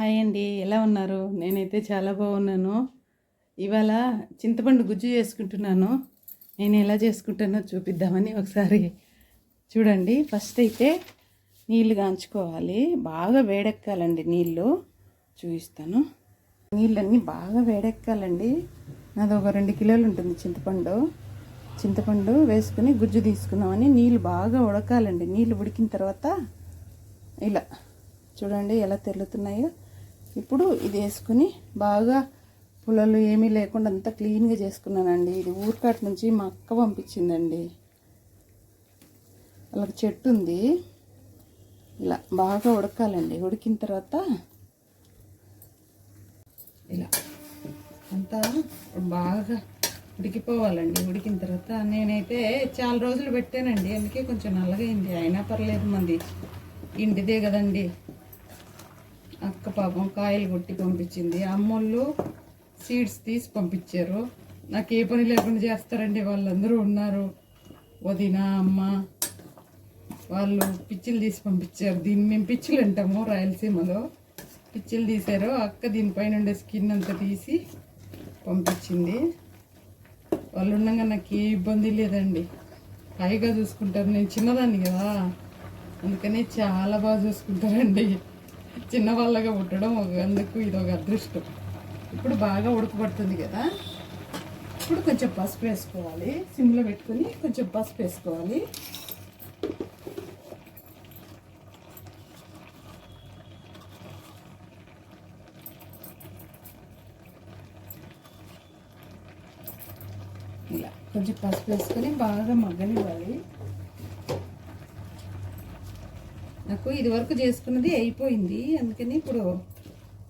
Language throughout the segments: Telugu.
హాయ్ అండి ఎలా ఉన్నారు? నేనైతే చాలా బాగున్నాను. ఇవాళ చింతపండు గుజ్జు చేసుకుంటున్నాను. నేను ఎలా చేసుకుంటానో చూపిద్దామని ఒకసారి చూడండి. ఫస్ట్ అయితే నీళ్ళు కాంచుకోవాలి. బాగా వేడెక్కాలండి నీళ్ళు చూపిస్తాను. నీళ్ళన్నీ బాగా వేడెక్కాలండి. నాది ఒక రెండు కిలోలు ఉంటుంది చింతపండు. చింతపండు వేసుకుని గుజ్జు తీసుకుందామని నీళ్ళు బాగా ఉడకాలండి. నీళ్ళు ఉడికిన తర్వాత ఇలా. చూడండి ఎలా తెల్లుతున్నాయో. ఇప్పుడు ఇది వేసుకుని బాగా పుల్లలు ఏమీ లేకుండా అంతా క్లీన్గా చేసుకున్నానండి. ఇది ఊరికాట నుంచి మా అక్క పంపించిందండి. వాళ్ళకి చెట్టు ఉంది. ఇలా బాగా ఉడకాలండి. ఉడికిన తర్వాత ఇలా అంతా బాగా ఉడికిపోవాలండి. ఉడికిన తర్వాత నేనైతే చాలా రోజులు పెట్టానండి. అందుకే కొంచెం నల్లగైంది అయినా పర్లేదు మంది. ఇంటిదే కదండి. అక్క పాపం కాయలు కొట్టి పంపించింది. అమ్మోళ్ళు సీడ్స్ తీసి పంపించారు. నాకు ఏ పని లేకుండా చేస్తారండి వాళ్ళందరూ ఉన్నారు. వదిన అమ్మ వాళ్ళు పిచ్చిలు తీసి పంపించారు. దీన్ని మేము పిచ్చిలు అంటాము రాయలసీమలో. పిచ్చిలు తీశారు. అక్క దీనిపైన ఉండే స్కిన్ అంతా తీసి పంపించింది. వాళ్ళు ఉండగా నాకు ఏ ఇబ్బంది లేదండి. హాయిగా చూసుకుంటారు. నేను చిన్నదాన్ని కదా. అందుకనే చాలా బాగా చూసుకుంటారండి. చిన్నవాళ్ళగా పుట్టడం ఒక అందుకు ఇది ఒక అదృష్టం. ఇప్పుడు బాగా ఉడకబడుతుంది కదా. ఇప్పుడు కొంచెం పసుపు వేసుకోవాలి. సిమ్లో పెట్టుకొని కొంచెం పసుపు వేసుకోవాలి. ఇలా కొంచెం పసుపు వేసుకొని బాగా మగ్గనివ్వాలి. నాకు ఇది వరకు చేసుకున్నది అయిపోయింది. అందుకని ఇప్పుడు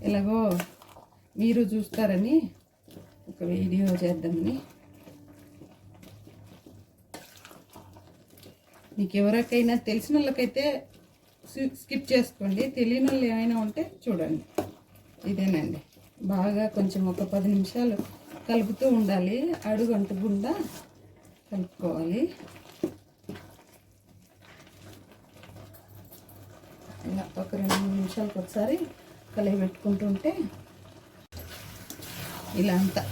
ఎలాగో మీరు చూస్తారని ఒక వీడియో చేద్దామని. మీకు ఎవరికైనా తెలిసిన వాళ్ళకైతే స్కిప్ చేసుకోండి. తెలియని వాళ్ళు ఏమైనా ఉంటే చూడండి. ఇదేనండి. బాగా కొంచెం ఒక పది నిమిషాలు కలుపుతూ ఉండాలి. అడుగు అంటకుండా కలుపుకోవాలి. ఇలా ఒక రెండు మూడు నిమిషాలకు ఒకసారి కలిగి పెట్టుకుంటుంటే ఇలా అంతా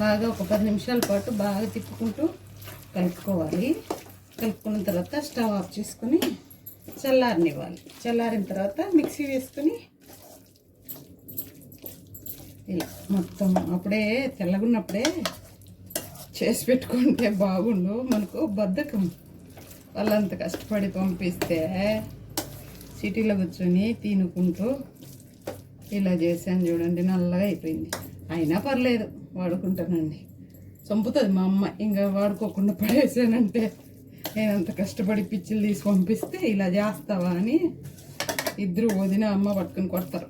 బాగా ఒక పది నిమిషాల పాటు బాగా తిప్పుకుంటూ కలుపుకోవాలి. కలుపుకున్న తర్వాత స్టవ్ ఆఫ్ చేసుకొని చల్లారనివ్వాలి. చల్లారిన తర్వాత మిక్సీ వేసుకొని ఇలా మొత్తం అప్పుడే తెల్లగున్నప్పుడే చేసి పెట్టుకుంటే బాగుండు. మనకు బద్ధకం. వాళ్ళంత కష్టపడి పంపిస్తే సిటీలో కూర్చొని తినుకుంటూ ఇలా చేశాను చూడండి నల్లగా అయిపోయింది. అయినా పర్లేదు వాడుకుంటానండి. చంపుతుంది మా అమ్మ. ఇంకా వాడుకోకుండా పడేసానంటే నేను అంత కష్టపడి పిచ్చిలు తీసి పంపిస్తే ఇలా చేస్తావా అని ఇద్దరు వదిన అమ్మ పట్టుకుని కొడతారు.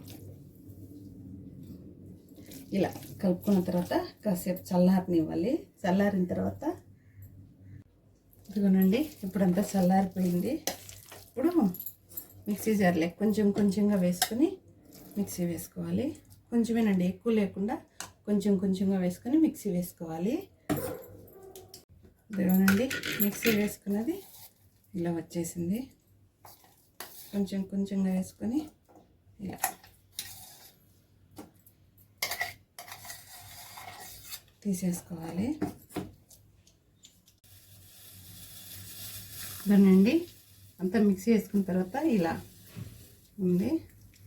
ఇలా కలుపుకున్న తర్వాత కాసేపు చల్లారనివ్వాలి. చల్లారిన తర్వాత ఇదిగోనండి ఇప్పుడంతా చల్లారిపోయింది. ఇప్పుడు మిక్సీ జార్లే కొంచెం కొంచెంగా వేసుకొని మిక్సీ వేసుకోవాలి. కొంచెమేనండి ఎక్కువ లేకుండా కొంచెం కొంచెంగా వేసుకొని మిక్సీ వేసుకోవాలి. ఇదిగోనండి మిక్సీ వేసుకున్నది ఇలా వచ్చేసింది. కొంచెం కొంచెంగా వేసుకొని ఇలా. తీసేసుకోవాలి. దానండి అంతా మిక్సీ వేసుకున్న తర్వాత ఇలా ఉంది.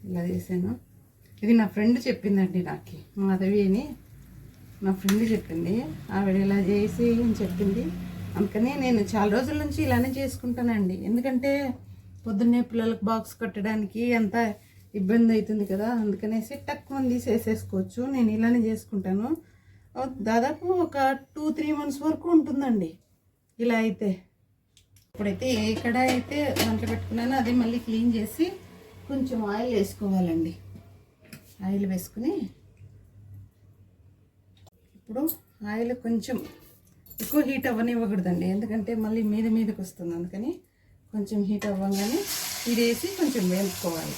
ఇలా చేశాను. ఇది నా ఫ్రెండ్ చెప్పిందండి నాకు. మాధవి అని నా ఫ్రెండ్ చెప్పింది. ఆవిడ ఇలా చేసి అని చెప్పింది. అందుకని నేను చాలా రోజుల నుంచి ఇలానే చేసుకుంటానండి. ఎందుకంటే పొద్దున్నే పిల్లలకు బాక్స్ కట్టడానికి అంత ఇబ్బంది అవుతుంది కదా. అందుకనేసి టక్ మంది తీసేసేసుకోవచ్చు. నేను ఇలానే చేసుకుంటాను. దాదాపు ఒక టూ త్రీ మంత్స్ వరకు ఉంటుందండి. ఇలా అయితే. ఇప్పుడైతే ఏ కడాయి అయితే దాంట్లో పెట్టుకున్నానో అది మళ్ళీ క్లీన్ చేసి కొంచెం ఆయిల్ వేసుకోవాలండి. ఆయిల్ వేసుకుని ఇప్పుడు ఆయిల్ కొంచెం ఎక్కువ హీట్ అవ్వనివ్వకూడదండి. ఎందుకంటే మళ్ళీ మీద మీదకి వస్తుంది. అందుకని కొంచెం హీట్ అవ్వగానే ఇది వేసి కొంచెం వేపుకోవాలి.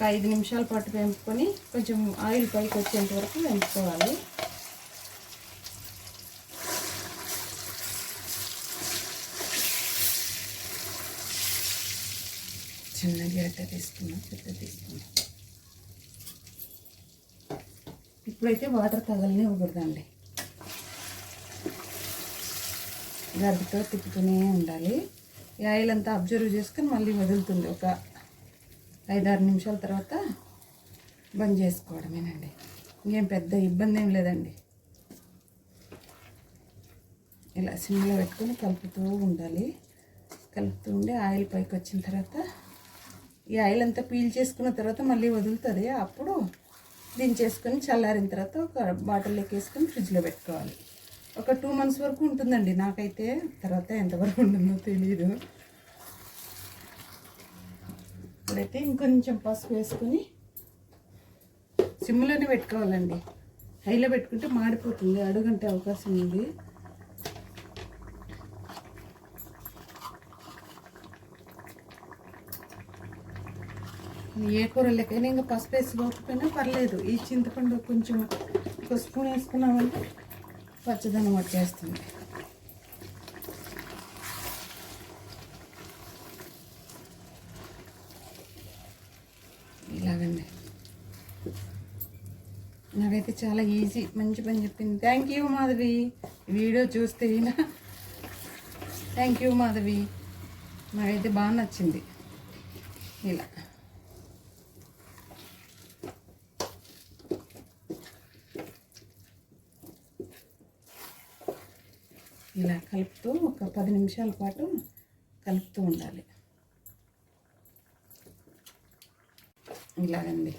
ఒక ఐదు నిమిషాల పాటు పెంచుకొని కొంచెం ఆయిల్ పైకి వచ్చేంత వరకు వేపుకోవాలి. చిన్న గరిట తీసుకున్నా పెద్ద తీసుకున్నా. ఇప్పుడైతే వాటర్ తగలనే ఇవ్వకూడదండి. గడ్డతో తిప్పుతూనే ఉండాలి. ఈ ఆయిల్ అంతా అబ్జర్వ్ చేసుకొని మళ్ళీ వదులుతుంది. ఒక ఐదారు నిమిషాల తర్వాత బంద్ చేసుకోవడమేనండి. ఇంకేం పెద్ద ఇబ్బంది ఏం లేదండి. ఇలా సిమ్లో పెట్టుకొని కలుపుతూ ఉండాలి. కలుపుతూ ఉండి ఆయిల్ పైకి వచ్చిన తర్వాత ఈ ఆయిల్ అంతా పీల్ చేసుకున్న తర్వాత మళ్ళీ వదులుతుంది. అప్పుడు దించేసుకొని చల్లారిన తర్వాత ఒక బాటిల్లోకి వేసుకొని ఫ్రిడ్జ్లో పెట్టుకోవాలి. ఒక టూ మంత్స్ వరకు ఉంటుందండి. నాకైతే తర్వాత ఎంతవరకు ఉంటుందో తెలియదు ఇప్పుడైతే ఇంకొంచెం పసుపు వేసుకొని సిమ్లోనే పెట్టుకోవాలండి. హైలో పెట్టుకుంటే మాడిపోతుంది అడుగంటే అవకాశం ఉంది. ఏ కూరలకైనా ఇంకా పసుపు వేసుకోకపోయినా పర్లేదు. ఈ చింతపండు కొంచెం ఒక స్పూన్ వేసుకున్నామంటే పచ్చదనం వచ్చేస్తుంది ఇలాగండి నాకైతే చాలా ఈజీ మంచి పని చెప్పింది. Thank you Madhavi. వీడియో చూస్తే థ్యాంక్ యూ మాధవి. నాకైతే బాగా నచ్చింది. ఇలా. ఇలా కలుపుతూ ఒక పది నిమిషాల పాటు కలుపుతూ ఉండాలి. ఇలాగండి.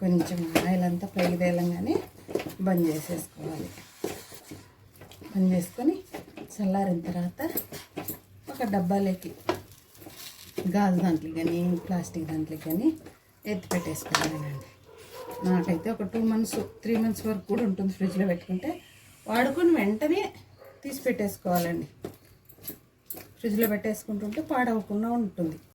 కొంచెం ఆయిల్ అంతా పైకి తేలంగానే బంద్ చేసేసుకోవాలి. బంద్ చేసుకొని చల్లారిన తర్వాత ఒక డబ్బాలోకి గాజు దాంట్లో కానీ ప్లాస్టిక్ దాంట్లో కానీ ఎత్తి పెట్టేసుకోవాలండి. నాకైతే ఒక టూ మంత్స్ త్రీ మంత్స్ వరకు కూడా ఉంటుంది ఫ్రిడ్జ్లో పెట్టుకుంటే. వాడుకొని వెంటనే తీసి పెట్టేసుకోవాలండి. ఫ్రిడ్జ్లో పెట్టేసుకుంటుంటే పాడవకుండా ఉంటుంది.